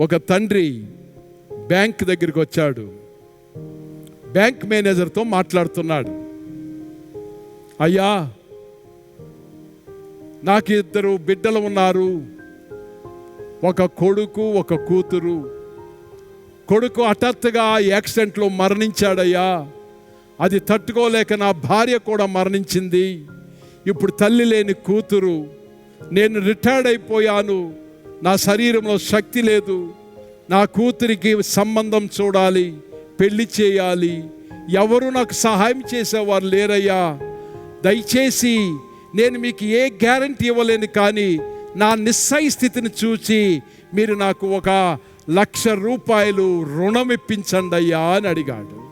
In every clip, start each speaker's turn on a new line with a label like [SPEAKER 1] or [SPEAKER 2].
[SPEAKER 1] ఒక తండ్రి బ్యాంక్ దగ్గరికి వచ్చాడు. బ్యాంక్ మేనేజర్తో మాట్లాడుతున్నాడు. అయ్యా నాకు ఇద్దరు బిడ్డలు ఉన్నారు. ఒక కొడుకు ఒక కూతురు. కొడుకు హఠాత్తుగా యాక్సిడెంట్లో మరణించాడయ్యా. అది తట్టుకోలేక నా భార్య కూడా మరణించింది. ఇప్పుడు తల్లి లేని కూతురు. నేను రిటైర్డ్ అయిపోయాను. నా శరీరంలో శక్తి లేదు. నా కూతురికి సంబంధం చూడాలి పెళ్ళి చేయాలి. ఎవరు నాకు సహాయం చేసేవారు లేరయ్యా. దయచేసి నేను మీకు ఏ గ్యారంటీ ఇవ్వలేను కానీ నా నిస్సయ స్థితిని చూచి మీరు నాకు ఒక లక్ష రూపాయలు రుణం ఇప్పించండి అయ్యా అని అడిగాడు.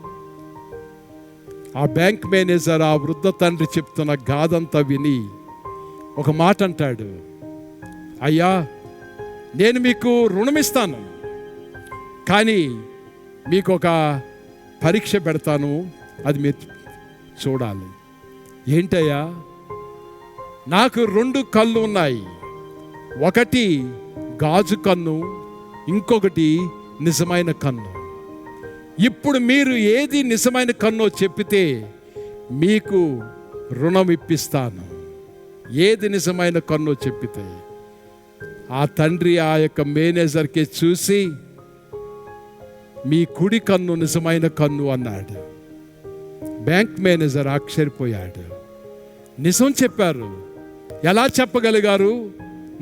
[SPEAKER 1] ఆ బ్యాంక్ మేనేజర్ ఆ వృద్ధ తండ్రి చెప్తున్న గాథంతా విని ఒక మాట అంటాడు. అయ్యా నేను మీకు రుణం ఇస్తాను కానీ మీకు ఒక పరీక్ష పెడతాను. అది మీరు చూడాలి. ఏంటయ్యా? నాకు రెండు కళ్ళు ఉన్నాయి. ఒకటి గాజు కన్ను ఇంకొకటి నిజమైన కన్ను. ఇప్పుడు మీరు ఏది నిజమైన కన్నో చెప్పితే మీకు రుణం ఇప్పిస్తాను. ఏది నిజమైన కన్నో చెప్పితే ఆ తండ్రి ఆ యొక్క మేనేజర్కి చూసి మీ కుడి కన్ను నిజమైన కన్ను అన్నాడు. బ్యాంక్ మేనేజర్ ఆశ్చర్యపోయాడు. నిజం చెప్పారు. ఎలా చెప్పగలిగారు?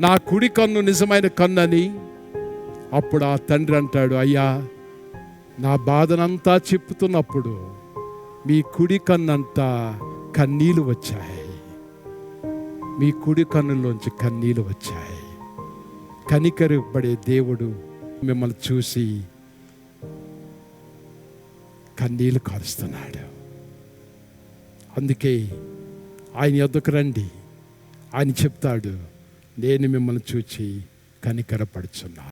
[SPEAKER 1] నా కుడి కన్ను నిజమైన కన్ను అని అప్పుడు ఆ తండ్రి అంటాడు అయ్యా నా బాధనంతా చెప్పుతున్నప్పుడు మీ కుడి కన్నంతా కన్నీలు వచ్చాయి. మీ కుడి కన్నులోంచి కన్నీలు వచ్చాయి. కనికరపడే దేవుడు మిమ్మల్ని చూసి కన్నీళ్ళు కారుస్తున్నాడు. అందుకే ఆయన యొద్దకు రండి. ఆయన చెప్తాడు నేను మిమ్మల్ని చూచి కనికరపడుచున్నాను.